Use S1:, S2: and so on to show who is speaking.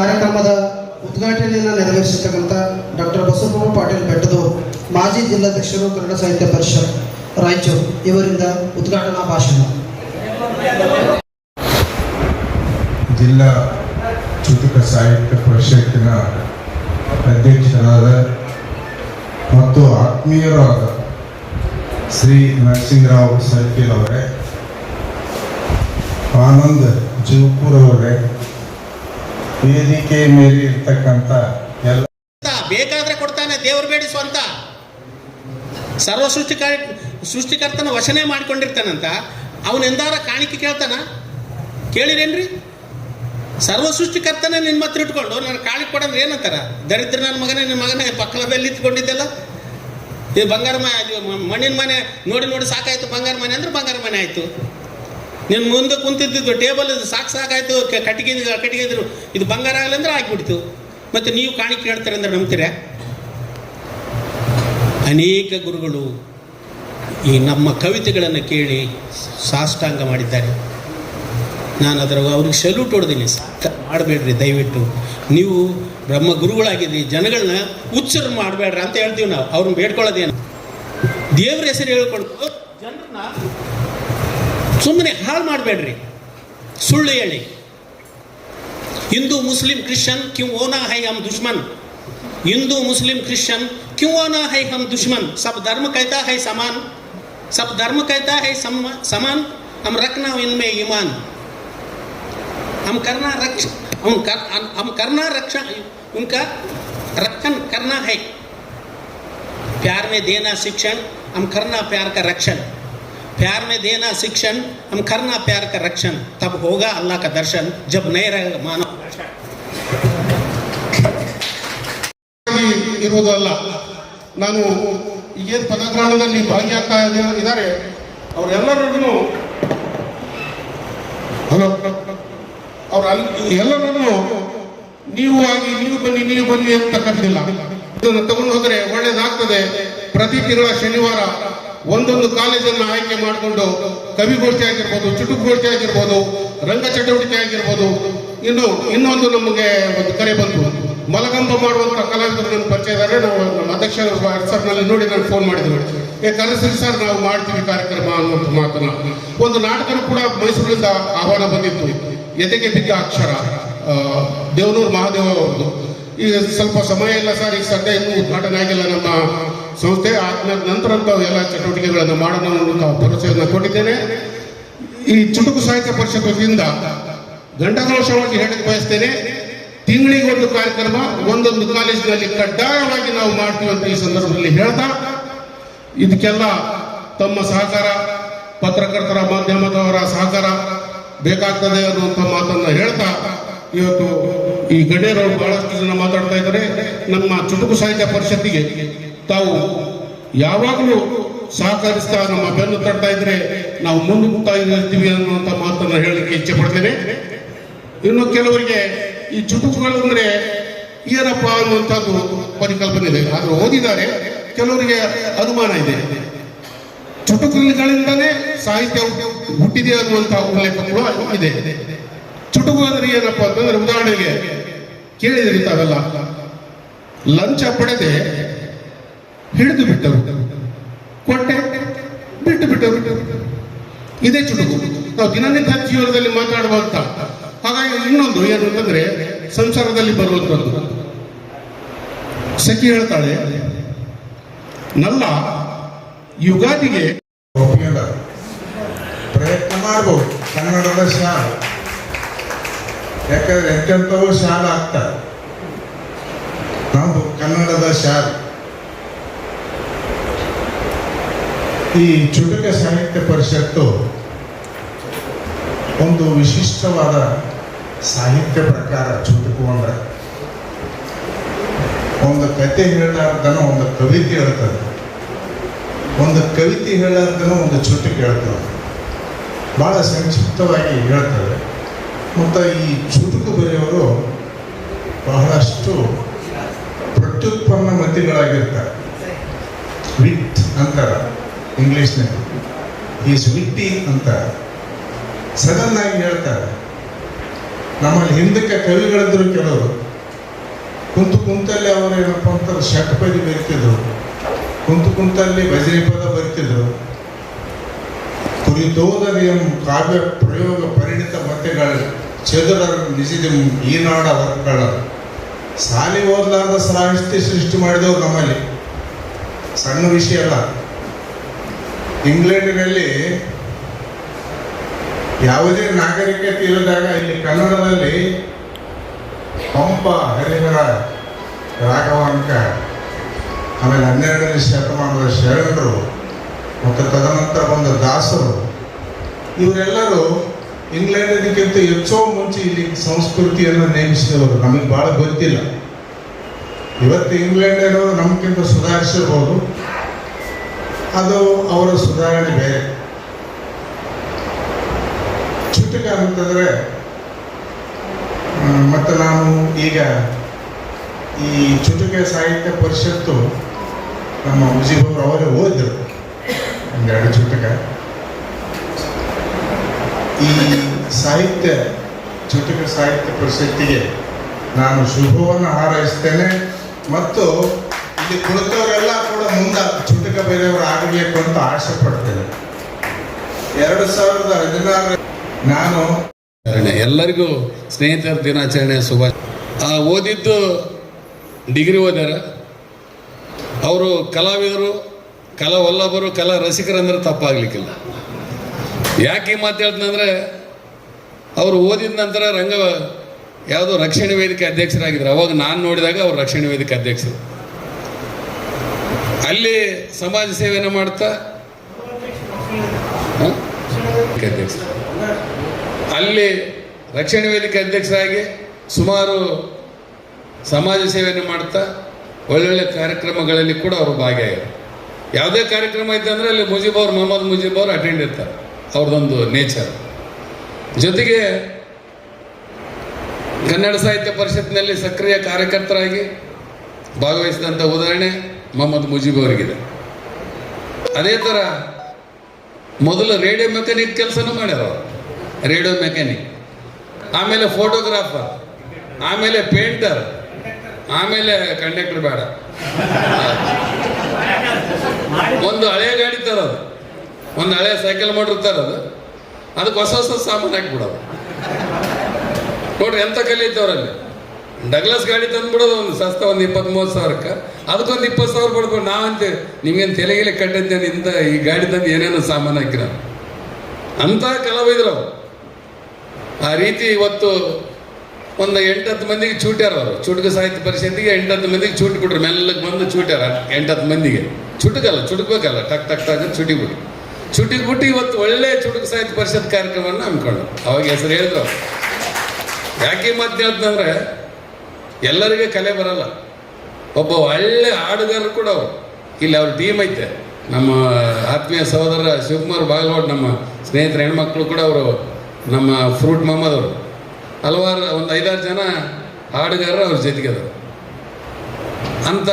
S1: ಕಾರ್ಯಕ್ರಮದ ಉದ್ಘಾಟನೆಯನ್ನು ನೆರವೇರಿಸತಕ್ಕಂಥ ಡಾಕ್ಟರ್ ಬಸವಪ್ಪ ಪಾಟೀಲ್ ಬೆಟ್ಟದೂರು ಮಾಜಿ ಜಿಲ್ಲಾಧ್ಯಕ್ಷರು ಕನ್ನಡ ಸಾಹಿತ್ಯ ಪರಿಷತ್ ರಾಯಚೂರು ಇವರಿಂದ ಉದ್ಘಾಟನಾ ಭಾಷಣ.
S2: ಜಿಲ್ಲಾ ಚುಟುಕ ಸಾಹಿತ್ಯ ಪರಿಷತ್ತಿನ ಅಧ್ಯಕ್ಷರಾದ ಮತ್ತು ಆತ್ಮೀಯರಾದ ಶ್ರೀ ನರಸಿಂಹರಾವ್ ಸರ್ಕಿಲ್ ಅವರೇ ಆನಂದ್ ಜೀವಪುರ್ ಅವರೇ ವೇದಿಕೆ ಮೇಲೆ ಇರ್ತಕ್ಕಂಥ ಎಲ್ಲ
S3: ಬೇಕಾದ್ರೆ ಕೊಡ್ತಾನೆ, ದೇವ್ರ ಬೇಡಿ ಸ್ವಂತ. ಸರ್ವ ಸೃಷ್ಟಿಕ ಸೃಷ್ಟಿಕರ್ತನ ವಶನೆ ಮಾಡ್ಕೊಂಡಿರ್ತಾನಂತ. ಅವನೆಂದಾರ ಕಾಣಿಕೆ ಕೇಳ್ತಾನ? ಕೇಳಿರೇನ್ರಿ? ಸರ್ವ ಸೃಷ್ಟಿಕರ್ತನ ನಿಮ್ಮ ಹತ್ರ ಇಟ್ಕೊಂಡು ನಾನು ಕಾಣಿಕೆ ಕೊಡಂದ್ರೆ ಏನಂತಾರ? ದರಿದ್ರ ನನ್ನ ಮಗನೇ ನಿನ್ನ ಮಗನೇ ಪಕ್ಕದಲ್ಲಿ ಇತ್ಕೊಂಡಿದ್ದೆಲ್ಲ ಇದು ಬಂಗಾರ ಮನೆ ಮಣ್ಣಿನ ಮನೆ, ನೋಡಿ ನೋಡಿ, ಸಾಕಾಯ್ತು, ಬಂಗಾರ ಮನೆ ಅಂದ್ರೆ ಬಂಗಾರ ಮನೆ ಆಯಿತು. ನಿನ್ನ ಮುಂದೆ ಕುಂತಿದ್ದು ಟೇಬಲ್ ಸಾಕು ಸಾಕಾಯ್ತು ಕಟ್ಟಿಗೆ ಕಟ್ಟಿಗೆ ಇದ್ರು ಇದು ಬಂಗಾರ ಆಗಲ್ಲ ಅಂದ್ರೆ ಆಗಿಬಿಡ್ತು. ಮತ್ತು ನೀವು ಕಾಣಿಕೆ ಹೇಳ್ತಾರೆ ಅಂದ್ರೆ ನಂಬ್ತೀರ? ಅನೇಕ ಗುರುಗಳು ಈ ನಮ್ಮ ಕವಿತೆಗಳನ್ನು ಕೇಳಿ ಸಾಷ್ಟಾಂಗ ಮಾಡಿದ್ದಾರೆ. ನಾನು ಅದರ, ಅವ್ರಿಗೆ ಸಲ್ಯೂಟ್ ಹೊಡೆದೀನಿ. ಮಾಡಬೇಡ್ರಿ, ದಯವಿಟ್ಟು. ನೀವು ಬ್ರಹ್ಮ ಗುರುಗಳಾಗಿದ್ದೀರಿ ಜನಗಳನ್ನ ಉಚ್ಚರ ಮಾಡಬೇಡ್ರಿ ಅಂತ ಹೇಳ್ತೀವಿ ನಾವು. ಅವ್ರನ್ನ ಬೇಡ್ಕೊಳ್ಳೋದೇನು? ದೇವ್ರ ಹೆಸರು ಹೇಳ್ಕೊಂಡು ಜನರನ್ನ ಸುಮ್ಮನೆ ಹಾಳು ಮಾಡಬೇಡ್ರಿ ಸುಳ್ಳು ಹೇಳಿ ಹಿಂದೂ ಮುಸ್ಲಿಂ ಕ್ರಿಶ್ಚಿಯನ್ ಕ್ಯೂ ಓನಾ ಹೈ ಹಮ್ ದುಶ್ಮನ್ हिंदू मुस्लिम क्रिश्चियन क्यों आना है हम दुश्मन सब धर्म कहता है समान सब धर्म कहता है सम- समान हम रखना इनमें ईमान हम करना रक्ष हम कर हम करना रक्षा उनका रक्षण करना है प्यार में देना शिक्षण हम करना प्यार का रक्षण प्यार में देना शिक्षण हम करना प्यार का रक्षण तब होगा अल्लाह का दर्शन जब नहीं रहेगा मानव दर्शन
S4: ಆಗಿ ಇರುವುದಲ್ಲ ನಾನು ಏನು ಪದಗ್ರಹಣದಲ್ಲಿ ಭಾಗಿಯಾಗ್ತಾ ಇದ- ಇದ್ದಾರೆ ಅವರೆಲ್ಲರಿಗೂ ಹಲೋ ಅವ್ರ ಅಲ್ಲಿ ಎಲ್ಲರನ್ನು ನೀವು ಆಗಿ ನೀವು ಬನ್ನಿ ನೀವು ಬನ್ನಿ ಅಂತ ಕರೆದಿಲ್ಲ ಇದನ್ನು ತಗೊಂಡು ಹೋದರೆ ಒಳ್ಳೇದಾಗ್ತದೆ ಪ್ರತಿ ತಿಂಗಳ ಶನಿವಾರ ಒಂದೊಂದು ಕಾಲೇಜನ್ನು ಆಯ್ಕೆ ಮಾಡಿಕೊಂಡು ಕವಿಗೋಷ್ಠಿ ಆಗಿರ್ಬೋದು ಚುಟುಕುಗೋಷ್ಠಿ ಆಗಿರ್ಬೋದು, ರಂಗ ಚಟುವಟಿಕೆ ಆಗಿರ್ಬೋದು, ಇನ್ನು ಇನ್ನೊಂದು ನಮಗೆ ಒಂದು ಕರೆ ಬಂತು. ಮಲಗಂಬ ಮಾಡುವಂಥ ಕಲಾವಿದರು ನನ್ನ ಪರಿಚಯ ಇದ್ದಾರೆ. ನಾವು ನಮ್ಮ ಅಧ್ಯಕ್ಷರ ಸರ್ನಲ್ಲಿ ನೋಡಿ ನಾನು ಫೋನ್ ಮಾಡಿದ್ವಿ ಏ ಕರೆಸ್ರಿ ಸರ್ ನಾವು ಮಾಡ್ತೀವಿ ಕಾರ್ಯಕ್ರಮ ಅನ್ನುವಂಥ ಮಾತನ್ನ. ಒಂದು ನಾಟಕರು ಕೂಡ ಮೈಸೂರಿಂದ ಆಹ್ವಾನ ಬಂದಿತ್ತು. ಎದೆಗೆ ಬಿದ್ದ ಅಕ್ಷರ ದೇವನೂರು ಮಹಾದೇವ ಅವ್ರದ್ದು. ಈಗ ಸ್ವಲ್ಪ ಸಮಯ ಇಲ್ಲ ಸರ್ ಈಗ ಸದ್ಯ ಇನ್ನೂ ಉದ್ಘಾಟನೆ ಆಗಿಲ್ಲ ನಮ್ಮ ಸಂಸ್ಥೆ ಆದ ನಂತರ ತಾವು ಎಲ್ಲ ಚಟುವಟಿಕೆಗಳನ್ನು ಮಾಡೋಣ ತಾವು ಭರವಸೆಯನ್ನು ಕೊಟ್ಟಿದ್ದೇನೆ. ಈ ಚುಟುಕು ಸಾಹಿತ್ಯ ಪರಿಷತ್ ವತಿಯಿಂದ ಗಂಡಘೋಷವಾಗಿ ಹೇಳಕ್ಕೆ ಬಯಸ್ತೇನೆ. ತಿಂಗಳಿಗೆ ಒಂದು ಕಾರ್ಯಕ್ರಮ, ಒಂದೊಂದು ಕಾಲೇಜಿನಲ್ಲಿ ಕಡ್ಡಾಯವಾಗಿ ನಾವು ಮಾಡ್ತೀವಿ ಅಂತ ಈ ಸಂದರ್ಭದಲ್ಲಿ ಹೇಳ್ತಾ, ಇದಕ್ಕೆಲ್ಲ ತಮ್ಮ ಸಹಕಾರ, ಪತ್ರಕರ್ತರ ಮಾಧ್ಯಮದವರ ಸಹಕಾರ ಬೇಕಾಗ್ತದೆ ಅನ್ನುವಂಥ ಮಾತನ್ನ ಹೇಳ್ತಾ, ಇವತ್ತು ಈ ಗಣ್ಯರವರು ಬಹಳಷ್ಟು ಜನ ಮಾತಾಡ್ತಾ ಇದ್ದಾರೆ. ನಮ್ಮ ಚುಟುಕು ಸಾಹಿತ್ಯ ಪರಿಷತ್ತಿಗೆ ತಾವು ಯಾವಾಗಲೂ ಸಹಕರಿಸ್ತಾ ನಮ್ಮ ಬೆನ್ನು ತಡ್ತಾ ಇದ್ರೆ ನಾವು ಮುನ್ನುಗ್ತಾ ಇರ್ತೀವಿ ಅನ್ನುವಂಥ ಮಾತನ್ನ ಹೇಳಲಿಕ್ಕೆ ಇಚ್ಛೆ ಪಡ್ತೇನೆ. ಇನ್ನು ಕೆಲವರಿಗೆ ಈ ಚುಟುಕುಗಳು ಅಂದ್ರೆ ಏನಪ್ಪ ಅನ್ನುವಂಥದ್ದು ಪರಿಕಲ್ಪನೆ ಇದೆ. ಆದ್ರೆ ಓದಿದ್ದಾರೆ, ಕೆಲವರಿಗೆ ಅನುಮಾನ ಇದೆ. ಚುಟುಕುಗಳಿಂದಲೇ ಸಾಹಿತ್ಯ ಹುಟ್ಟಿದೆ ಅನ್ನುವಂತಹ ಉಲ್ಲೇಖ ಕೂಡ ಇದೆ. ಚುಟುಕು ಅಂದ್ರೆ ಏನಪ್ಪಾ ಅಂತಂದ್ರೆ ಉದಾಹರಣೆಗೆ ಕೇಳಿದ್ರಿ ತಾವೆಲ್ಲ, ಲಂಚ ಪಡೆದೆ ಹಿಡಿದು ಬಿಟ್ಟರು. ಕೊಟ್ಟೆ, ಬಿಟ್ಟು ಬಿಟ್ಟರು. ಇದೇ ಚುಟುಕು. ನಾವು ದಿನನಿತ್ಯ ಜೀವನದಲ್ಲಿ ಮಾತಾಡುವಂತ ಹಾಗಾಗಿ ಇನ್ನೊಂದು ಏನು ಅಂತಂದ್ರೆ ಸಂಸಾರದಲ್ಲಿ ಬರುವಂತದ್ದು. ಸಖಿ ಹೇಳ್ತಾಳೆ, ನಲ್ಲ ಯುಗಾದಿಗೆ
S2: ಪ್ರಯತ್ನ ಮಾಡಬಹುದು ಕನ್ನಡದ ಶಾಲ. ಯಾಕಂದ್ರೆ ಎಂತೆಂಥವು ಶಾಲ ಆಗ್ತಾರೆ ನಾವು ಕನ್ನಡದ ಶಾಲೆ. ಈ ಚುಟುಕ ಸಾಹಿತ್ಯ ಪರಿಷತ್ತು ಒಂದು ವಿಶಿಷ್ಟವಾದ ಸಾಹಿತ್ಯ ಪ್ರಕಾರ ಚುಟುಕು ಅಂದ್ರೆ. ಒಂದು ಕತೆ ಹೇಳಲಾರ್ದನ ಒಂದು ಕವಿತೆ ಹೇಳ್ತದೆ. ಒಂದು ಕವಿತೆ ಹೇಳಲಾರ್ದನ ಒಂದು ಚುಟುಕು ಹೇಳ್ತದೆ. ಭಾಳ ಸಂಕ್ಷಿಪ್ತವಾಗಿ ಹೇಳ್ತದೆ. ಮತ್ತು ಈ ಚುಟುಕು ಬರೆಯೋರು ಬಹಳಷ್ಟು ಪ್ರತ್ಯುತ್ಪನ್ನ ಮತಿಗಳಾಗಿರ್ತಾರೆ. ವಿಟ್ ಅಂತಾರೆ. ಇಂಗ್ಲೀಷ್ನಲ್ಲಿ. ಈಸ್ ವಿಟ್ಟಿ ಅಂತ. ಸಡನ್ ಆಗಿ ಹೇಳ್ತಾರೆ. ನಮ್ಮಲ್ಲಿ ಹಿಂದಕ್ಕೆ ಕವಿಗಳಿದ್ರು ಕೆಲವರು, ಕುಂತು ಕುಂತಲ್ಲಿ ಅವರು ಏನಪ್ಪ ಅಂತಾರೆ ಷಟ್ಪದಿ ಬರಿತಿದ್ರು. ಕುಂತು ಕುಂತಲ್ಲಿ ಭಜನೆ ಪದ ಬರಿತಿದ್ರು. ಕುರಿತೋದರಿಯಂ ಕಾವ್ಯ ಪ್ರಯೋಗ ಪರಿಣಿತ ಮತೆಗಳು ಚದುರರ ನಿಜಿದಂ ಈನಾಡ ವರ್ಗಗಳ ಸಾಲಿ ಓದಲಾರ್ದ ಸಾಹಿತ್ಯ ಸೃಷ್ಟಿ ಮಾಡಿದವರು ನಮ್ಮಲ್ಲಿ. ಸಣ್ಣ ವಿಷಯ ಅಲ್ಲ. ಇಂಗ್ಲೆಂಡಿನಲ್ಲಿ ಯಾವುದೇ ನಾಗರಿಕತೆ ಇಲ್ಲದಾಗ ಇಲ್ಲಿ ಕನ್ನಡದಲ್ಲಿ ಪಂಪ ಹರಿಹರ ರಾಘವಾಂಕ, ಆಮೇಲೆ ಹನ್ನೆರಡನೇ ಶತಮಾನದ ಶರಣರು, ಮತ್ತು ತದನಂತರ ಬಂದ ದಾಸರು, ಇವರೆಲ್ಲರೂ ಇಂಗ್ಲೆಂಡಿಗಿಂತ ಹೆಚ್ಚೋ ಮುಂಚೆ ಇಲ್ಲಿ ಸಂಸ್ಕೃತಿಯನ್ನು ನೇಮಿಸಿದವರು. ನಮಗೆ ಭಾಳ ಗೊತ್ತಿಲ್ಲ. ಇವತ್ತು ಇಂಗ್ಲೆಂಡ್ ಅನ್ನೋದು ನಮಗಿಂತ ಸುಧಾರಿಸಿರ್ಬೋದು. ಅದು ಅವರ ಸುಧಾರಣೆ ಬೇರೆ. ಚುಟುಕ ಅಂತಂದರೆ ಮತ್ತು ನಾನು ಈಗ ಈ ಚುಟುಕೆ ಸಾಹಿತ್ಯ ಪರಿಷತ್ತು ನಮ್ಮ ಮುಜೀಬವರು ಅವರೇ ಓದಿದ್ರು. ಒಂದೆರಡು ಚುಟುಕ. ಈ ಸಾಹಿತ್ಯ ಚುಟುಕ ಸಾಹಿತ್ಯ ಪರಿಷತ್ತಿಗೆ ನಾನು ಶುಭವನ್ನು ಹಾರೈಸ್ತೇನೆ. ಮತ್ತು ಇಲ್ಲಿ ಕುಳಿತವರೆಲ್ಲ ಕೂಡ ಮುಂದೆ ಚುಟುಕ ಬೇರೆಯವರು ಆಗಬೇಕು ಅಂತ ಆಸೆ ಪಡ್ತೇನೆ ಎರಡು ಸಾವಿರದ ಹದಿನಾರು ನಾನು
S5: ಎಲ್ಲರಿಗೂ ಸ್ನೇಹಿತರ ದಿನಾಚರಣೆ ಶುಭ ಓದಿದ್ದು ಡಿಗ್ರಿ ಓದ್ಯಾರ. ಅವರು ಕಲಾವಿದರು ಕಲಾ ವಲ್ಲಭರು ಕಲಾ ರಸಿಕರಂದ್ರೆ ತಪ್ಪಾಗ್ಲಿಕ್ಕಿಲ್ಲ. ಯಾಕೆ ಮಾತು ಹೇಳ್ತೀನಂದ್ರೆ ಅವರು ಓದಿದ ನಂತರ ರಂಗ ಯಾವುದೋ ರಕ್ಷಣೆ ವೇದಿಕೆ ಅಧ್ಯಕ್ಷರಾಗಿದ್ರು. ಅವಾಗ ನಾನು ನೋಡಿದಾಗ ಅವರು ರಕ್ಷಣೆ ವೇದಿಕೆ ಅಧ್ಯಕ್ಷರು. ಅಲ್ಲಿ ಸಮಾಜ ಸೇವೆಯನ್ನು ಮಾಡ್ತಾ? ಅಧ್ಯಕ್ಷ. ಅಲ್ಲಿ ರಕ್ಷಣೆ ವೇದಿಕೆ ಅಧ್ಯಕ್ಷರಾಗಿ ಸುಮಾರು ಸಮಾಜ ಸೇವೆಯನ್ನು ಮಾಡ್ತಾ ಒಳ್ಳೊಳ್ಳೆ ಕಾರ್ಯಕ್ರಮಗಳಲ್ಲಿ ಕೂಡ ಅವರು ಭಾಗಿಯಾಗಿದ್ದಾರೆ. ಯಾವುದೇ ಕಾರ್ಯಕ್ರಮ ಇತ್ತು ಅಂದರೆ ಅಲ್ಲಿ ಮುಜೀಬ್ ಅವರು, ಮೊಹಮ್ಮದ್ ಮುಜೀಬ್ ಅವರು ಅಟೆಂಡ್ ಇರ್ತಾರೆ. ಅವ್ರದ್ದೊಂದು ನೇಚರ್ ಜೊತೆಗೆ ಕನ್ನಡ ಸಾಹಿತ್ಯ ಪರಿಷತ್ನಲ್ಲಿ ಸಕ್ರಿಯ ಕಾರ್ಯಕರ್ತರಾಗಿ ಭಾಗವಹಿಸಿದಂಥ ಉದಾಹರಣೆ ಮೊಹಮ್ಮದ್ ಮುಜೀಬ್ ಅವರಿಗಿದೆ. ಅದೇ ಥರ ಮೊದಲು ರೇಡಿಯೋ ಮೆಕ್ಯಾನಿಕ್ ಕೆಲಸನೂ ಮಾಡ್ಯಾರ ರೇಡಿಯೋ ಮೆಕ್ಯಾನಿಕ್, ಆಮೇಲೆ ಫೋಟೋಗ್ರಾಫರ್, ಆಮೇಲೆ ಪೇಂಟರ್, ಆಮೇಲೆ ಕಂಡಕ್ಟರ್ ಬೇಡ. ಒಂದು ಹಳೆ ಗಾಡಿ ತರೋದು, ಒಂದು ಹಳೆ ಸೈಕಲ್ ಮೋಟ್ರ್ ತರೋದು, ಅದಕ್ಕೆ ಹೊಸ ಹೊಸ ಸಾಮಾನು ಹಾಕ್ಬಿಡೋದು. ನೋಡ್ರಿ ಎಂತ ಕಲಿತವ್ರಲ್ಲಿ ಡಗ್ಲಾಸ್ ಗಾಡಿ ತಂದ್ಬಿಡೋದು ಒಂದು ಸಸ್ತ ಒಂದು ಇಪ್ಪತ್ತ್ ಮೂವತ್ತು ಸಾವಿರಕ್ಕೆ. ಅದಕ್ಕೊಂದು ಇಪ್ಪತ್ತು ಸಾವಿರ ಪಡ್ಕೊಂಡು ನಾವಂತೆ ನಿಮ್ಗೇನು ತೆಲೆಗಿಲೆ ಕಟ್ಟಂತೆ ಇಂಥ ಈ ಗಾಡಿ ತಂದು ಏನೇನೋ ಸಾಮಾನು ಹಾಕಿರ. ಅಂಥ ಕಲಾವಿದ್ರು ಆ ರೀತಿ ಇವತ್ತು ಒಂದು ಎಂಟತ್ತು ಮಂದಿಗೆ ಚೂಟ್ಯಾರ ಅವರು. ಚುಟುಕ ಸಾಹಿತ್ಯ ಪರಿಷತ್ತಿಗೆ ಎಂಟತ್ತು ಮಂದಿಗೆ ಚೂಟ್ ಕೊಟ್ರು. ಮೆಲ್ಲಗೆ ಬಂದು ಚೂಟ್ಯಾರ ಎಂಟತ್ತು ಮಂದಿಗೆ. ಚುಟುಕಲ್ಲ, ಚುಟುಕ್ಬೇಕಲ್ಲ. ಟಕ್ ಟಕ್ ಟಕ್ ಚುಟಿಬಿಟ್ಟು ಚುಟಿ ಬಿಟ್ಟು. ಚುಟಿಗೆ ಬಿಟ್ಟು ಇವತ್ತು ಒಳ್ಳೆ ಚುಟುಕು ಸಾಹಿತ್ಯ ಪರಿಷತ್ ಕಾರ್ಯಕ್ರಮವನ್ನು ಹಮ್ಮಿಕೊಂಡು ಅವಾಗ ಹೆಸರು ಹೇಳಿದ್ರು. ಯಾಕೆ ಮಾತು ಹೇಳ್ತಂದ್ರೆ ಎಲ್ಲರಿಗೆ ಕಲೆ ಬರಲ್ಲ. ಒಬ್ಬ ಒಳ್ಳೆ ಹಾಡುಗಾರರು ಕೂಡ ಅವರು. ಇಲ್ಲಿ ಅವ್ರ ಟೀಮ್ ಐತೆ. ನಮ್ಮ ಆತ್ಮೀಯ ಸಹೋದರ ಶಿವಕುಮಾರ್ ಬಾಗಲವಾಡ್ ನಮ್ಮ ಸ್ನೇಹಿತರ, ಹೆಣ್ಮಕ್ಳು ಕೂಡ ಅವರು, ನಮ್ಮ ಫ್ರೂಟ್ ಮೊಹಮ್ಮದ್ ಹಲವಾರು, ಒಂದು ಐದಾರು ಜನ ಹಾಡುಗಾರರು ಅವ್ರ ಜೊತೆಗೆ ಅದರು. ಅಂತ